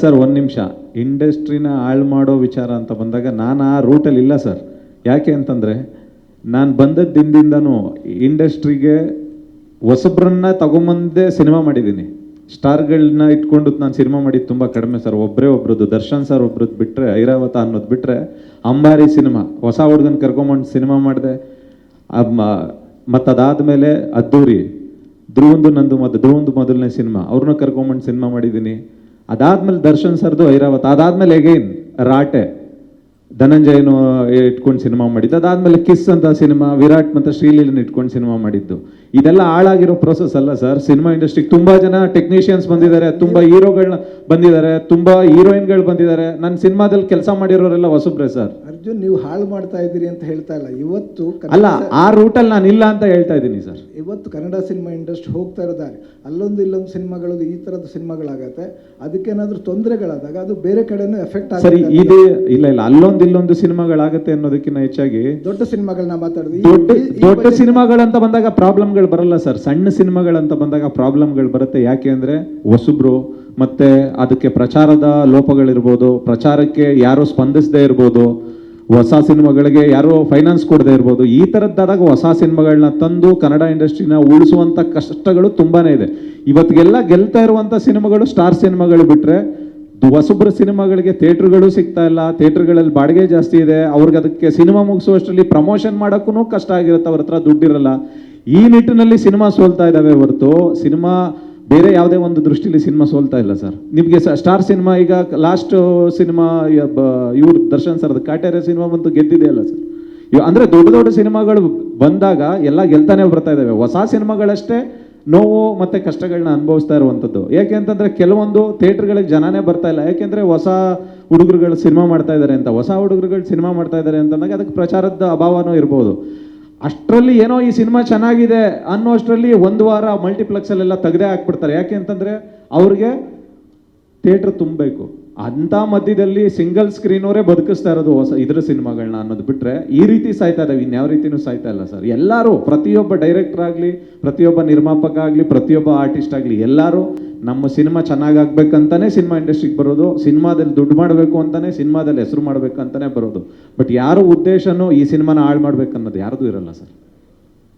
Sir, ಒಂದು ನಿಮಿಷ. ಇಂಡಸ್ಟ್ರಿನ ಹಾಳು ಮಾಡೋ ವಿಚಾರ ಅಂತ ಬಂದಾಗ ನಾನು ಆ ರೂಟಲ್ಲಿ ಇಲ್ಲ ಸರ್. ಯಾಕೆ ಅಂತಂದರೆ, ನಾನು ಬಂದದ್ದು ದಿನದಿಂದನೂ ಇಂಡಸ್ಟ್ರಿಗೆ ಹೊಸಬ್ರನ್ನ ತಗೊಂಬಂದೇ ಸಿನಿಮಾ ಮಾಡಿದ್ದೀನಿ. ಸ್ಟಾರ್ಗಳನ್ನ ಇಟ್ಕೊಂಡು ನಾನು ಸಿನಿಮಾ ಮಾಡಿದ್ದು ತುಂಬ ಕಡಿಮೆ ಸರ್. ಒಬ್ಬರೇ ಒಬ್ರದ್ದು, ದರ್ಶನ್ ಸರ್ ಒಬ್ರದ್ದು ಬಿಟ್ಟರೆ ಐರಾವತ ಅನ್ನೋದು ಬಿಟ್ಟರೆ ಅಂಬಾರಿ ಸಿನಿಮಾ, ಹೊಸ ಹುಡುಗನ ಕರ್ಕೊಂಬಂದು ಸಿನಿಮಾ ಮಾಡಿದೆ. ಮತ್ತು ಅದಾದಮೇಲೆ ಅದ್ದೂರಿ, ಧ್ರುವಂದು ನಂದು ಮತ್ತು ಧ್ರುವಂದು ಮೊದಲನೇ ಸಿನಿಮಾ ಅವ್ರನ್ನ ಕರ್ಕೊಂಬಂದು ಸಿನಿಮಾ ಮಾಡಿದ್ದೀನಿ. ಅದಾದ್ಮೇಲೆ ದರ್ಶನ್ ಸರ್ದು ಐರಾವತ್, ಅದಾದ್ಮೇಲೆ ಎಗೈನ್ ರಾಟೆ. ಧನಂಜಯನು ಇಟ್ಕೊಂಡು ಸಿನಿಮಾ ಮಾಡಿದ್ದು, ಅದಾದ್ಮೇಲೆ ಕಿಸ್ ಅಂತ ಸಿನಿಮಾ ವಿರಾಟ್ ಮತ್ತು ಶ್ರೀಲೀಲನ್ ಇಟ್ಕೊಂಡು ಸಿನಿಮಾ ಮಾಡಿದ್ದು. ಇದೆಲ್ಲ ಹಾಳಾಗಿರೋ ಪ್ರೊಸೆಸ್ ಅಲ್ಲ ಸರ್ ಸಿನಿಮಾ ಇಂಡಸ್ಟ್ರಿಗೆ ತುಂಬಾ ಜನ ಟೆಕ್ನಿಷಿಯನ್ಸ್ ಬಂದಿದ್ದಾರೆ ತುಂಬಾ ಹೀರೋಗಳನ್ನ ಬಂದಿದ್ದಾರೆ ತುಂಬಾ ಹೀರೋಯಿನ್ಗಳು ಬಂದಿದ್ದಾರೆ. ನನ್ನ ಸಿನಿಮಾದಲ್ಲಿ ಕೆಲಸ ಮಾಡಿರೋರೆಲ್ಲ ಹೊಸಬ್ರೆ ಸರ್ ಅರ್ಜುನ್ ನೀವು ಹಾಳು ಮಾಡ್ತಾ ಇದ್ದೀರಿ ಅಂತ ಹೇಳ್ತಾ ಇಲ್ಲ. ಇವತ್ತು ಅಲ್ಲ ಆ ರೂಟಲ್ಲಿ ನಾನು ಇಲ್ಲ ಅಂತ ಹೇಳ್ತಾ ಇದ್ದೀನಿ ಸರ್ ಇವತ್ತು ಕನ್ನಡ ಸಿನಿಮಾ ಇಂಡಸ್ಟ್ರಿ ಹೋಗ್ತಾ ಇರೋದಾರೆ ಅಲ್ಲೊಂದು ಇಲ್ಲೊಂದು ಸಿನಿಮಾಗಳು ಈ ಥರದ ಸಿನಿಮಾಗಳಾಗತ್ತೆ ಅದಕ್ಕೇನಾದ್ರೂ ತೊಂದರೆಗಳಾದಾಗ ಅದು ಬೇರೆ ಕಡೆನೂ ಎಫೆಕ್ಟ್ ಸರಿ ಆಗುತ್ತೆ ಇದು ಇಲ್ಲ ಇಲ್ಲ. ಅಲ್ಲೊಂದು ಇಲ್ಲೊಂದು ಸಿನಿಮಾಗಳಾಗತ್ತೆ ಅನ್ನೋದಕ್ಕಿಂತ ಹೆಚ್ಚಾಗಿ ದೊಡ್ಡ ಸಿನಿಮಾಗಳನ್ನ ಮಾತಾಡಿದ್ವಿ ದೊಡ್ಡ ದೊಡ್ಡ ಸಿನಿಮಾಗಳಂತ ಬಂದಾಗ ಪ್ರಾಬ್ಲಮ್ಗಳು ಬರಲ್ಲ ಸರ್. ಸಣ್ಣ ಸಿನಿಮಾಗಳಂತ ಬಂದಾಗ ಪ್ರಾಬ್ಲಮ್ಗಳು ಬರುತ್ತೆ. ಯಾಕೆ ಅಂದರೆ ಹೊಸಬ್ರು ಮತ್ತೆ ಅದಕ್ಕೆ ಪ್ರಚಾರದ ಲೋಪಗಳಿರ್ಬೋದು, ಪ್ರಚಾರಕ್ಕೆ ಯಾರು ಸ್ಪಂದಿಸದೇ ಇರ್ಬೋದು, ಹೊಸ ಸಿನಿಮಾಗಳಿಗೆ ಯಾರೋ ಫೈನಾನ್ಸ್ ಕೊಡದೇ ಇರ್ಬೋದು, ಈ ಥರದ್ದಾದಾಗ ಹೊಸ ಸಿನಿಮಾಗಳನ್ನ ತಂದು ಕನ್ನಡ ಇಂಡಸ್ಟ್ರಿನ ಉಳಿಸುವಂಥ ಕಷ್ಟಗಳು ತುಂಬಾನೇ ಇದೆ. ಇವತ್ತಿಗೆಲ್ಲ ಗೆಲ್ತಾ ಇರುವಂಥ ಸಿನಿಮಾಗಳು ಸ್ಟಾರ್ ಸಿನಿಮಾಗಳು ಬಿಟ್ರೆ ಹೊಸಬ್ರ ಸಿನಿಮಾಗಳಿಗೆ ಥಿಯೇಟ್ರ್ಗಳು ಸಿಗ್ತಾ ಇಲ್ಲ, ಥಿಯೇಟ್ರ್ಗಳಲ್ಲಿ ಬಾಡಿಗೆ ಜಾಸ್ತಿ ಇದೆ, ಅವ್ರಿಗೆ ಅದಕ್ಕೆ ಸಿನಿಮಾ ಮುಗಿಸುವಷ್ಟರಲ್ಲಿ ಪ್ರಮೋಷನ್ ಮಾಡೋಕ್ಕೂ ಕಷ್ಟ ಆಗಿರುತ್ತೆ, ಅವ್ರ ಹತ್ರ ದುಡ್ಡಿರಲ್ಲ. ಈ ನಿಟ್ಟಿನಲ್ಲಿ ಸಿನಿಮಾ ಸೋಲ್ತಾ ಇದ್ದಾವೆ ಹೊರತು ಸಿನಿಮಾ ಬೇರೆ ಯಾವುದೇ ಒಂದು ದೃಷ್ಟಿಯಲ್ಲಿ ಸಿನಿಮಾ ಸೋಲ್ತಾ ಇಲ್ಲ ಸರ್. ನಿಮಗೆ ಸ್ಟಾರ್ ಸಿನಿಮಾ ಈಗ ಲಾಸ್ಟ್ ಸಿನಿಮಾ ಇವ್ರ ದರ್ಶನ್ ಸರ್ ಕಾಟೇರೆ ಸಿನಿಮಾ ಬಂತು ಗೆದ್ದಿದೆ ಅಲ್ಲ ಸರ್. ಇವ್ ಅಂದ್ರೆ ದೊಡ್ಡ ದೊಡ್ಡ ಸಿನಿಮಾಗಳು ಬಂದಾಗ ಎಲ್ಲ ಗೆಲ್ತಾನೆ ಬರ್ತಾ ಇದಾವೆ ಹೊಸ ಸಿನಿಮಾಗಳಷ್ಟೇ ನೋವು ಮತ್ತೆ ಕಷ್ಟಗಳನ್ನ ಅನುಭವಿಸ್ತಾ ಇರುವಂಥದ್ದು. ಯಾಕೆ ಅಂತಂದ್ರೆ ಕೆಲವೊಂದು ಥಿಯೇಟ್ರ್ಗಳಿಗೆ ಜನನೇ ಬರ್ತಾ ಇಲ್ಲ. ಯಾಕೆಂದ್ರೆ ಹೊಸ ಹುಡುಗರುಗಳು ಸಿನಿಮಾ ಮಾಡ್ತಾ ಇದ್ದಾರೆ ಅಂತ. ಹೊಸ ಹುಡುಗರುಗಳು ಸಿನಿಮಾ ಮಾಡ್ತಾ ಇದ್ದಾರೆ ಅಂತಂದಾಗ ಅದಕ್ಕೆ ಪ್ರಚಾರದ ಅಭಾವನೂ ಇರ್ಬೋದು. ಅಷ್ಟರಲ್ಲಿ ಏನೋ ಈ ಸಿನಿಮಾ ಚೆನ್ನಾಗಿದೆ ಅನ್ನೋ ಅಷ್ಟರಲ್ಲಿ ಒಂದು ವಾರ ಮಲ್ಟಿಪ್ಲೆಕ್ಸಲ್ಲೆಲ್ಲ ತೆಗೆದೇ ಹಾಕ್ಬಿಡ್ತಾರೆ. ಯಾಕೆ ಅಂತಂದರೆ ಅವ್ರಿಗೆ ಥಿಯೇಟ್ರ್ ತುಂಬಬೇಕು. ಅಂತ ಮಧ್ಯದಲ್ಲಿ ಸಿಂಗಲ್ ಸ್ಕ್ರೀನ್ ಅವರೇ ಬದುಕಿಸ್ತಾ ಇರೋದು ಹೊಸ ಇದ್ರ ಸಿನಿಮಾಗಳನ್ನ ಅನ್ನೋದು ಬಿಟ್ರೆ ಈ ರೀತಿ ಸಾಯ್ತಾ ಇದಾವೆ ಇನ್ಯಾವ ರೀತಿನೂ ಸಾಯ್ತಾ ಇಲ್ಲ ಸರ್. ಎಲ್ಲರೂ, ಪ್ರತಿಯೊಬ್ಬ ಡೈರೆಕ್ಟರ್ ಆಗಲಿ, ಪ್ರತಿಯೊಬ್ಬ ನಿರ್ಮಾಪಕ ಆಗಲಿ, ಪ್ರತಿಯೊಬ್ಬ ಆರ್ಟಿಸ್ಟ್ ಆಗಲಿ, ಎಲ್ಲರೂ ನಮ್ಮ ಸಿನಿಮಾ ಚೆನ್ನಾಗಾಗ್ಬೇಕಂತಾನೆ ಸಿನಿಮಾ ಇಂಡಸ್ಟ್ರಿಗೆ ಬರೋದು, ಸಿನಿಮಾದಲ್ಲಿ ದುಡ್ಡು ಮಾಡಬೇಕು ಅಂತಾನೆ ಸಿನಿಮಾದಲ್ಲಿ ಹೆಸರು ಮಾಡ್ಬೇಕಂತಾನೆ ಬರೋದು. ಬಟ್ ಯಾರು ಉದ್ದೇಶನೂ ಈ ಸಿನಿಮಾನ ಹಾಳು ಮಾಡ್ಬೇಕನ್ನೋದು ಯಾರ್ದು ಇರಲ್ಲ ಸರ್.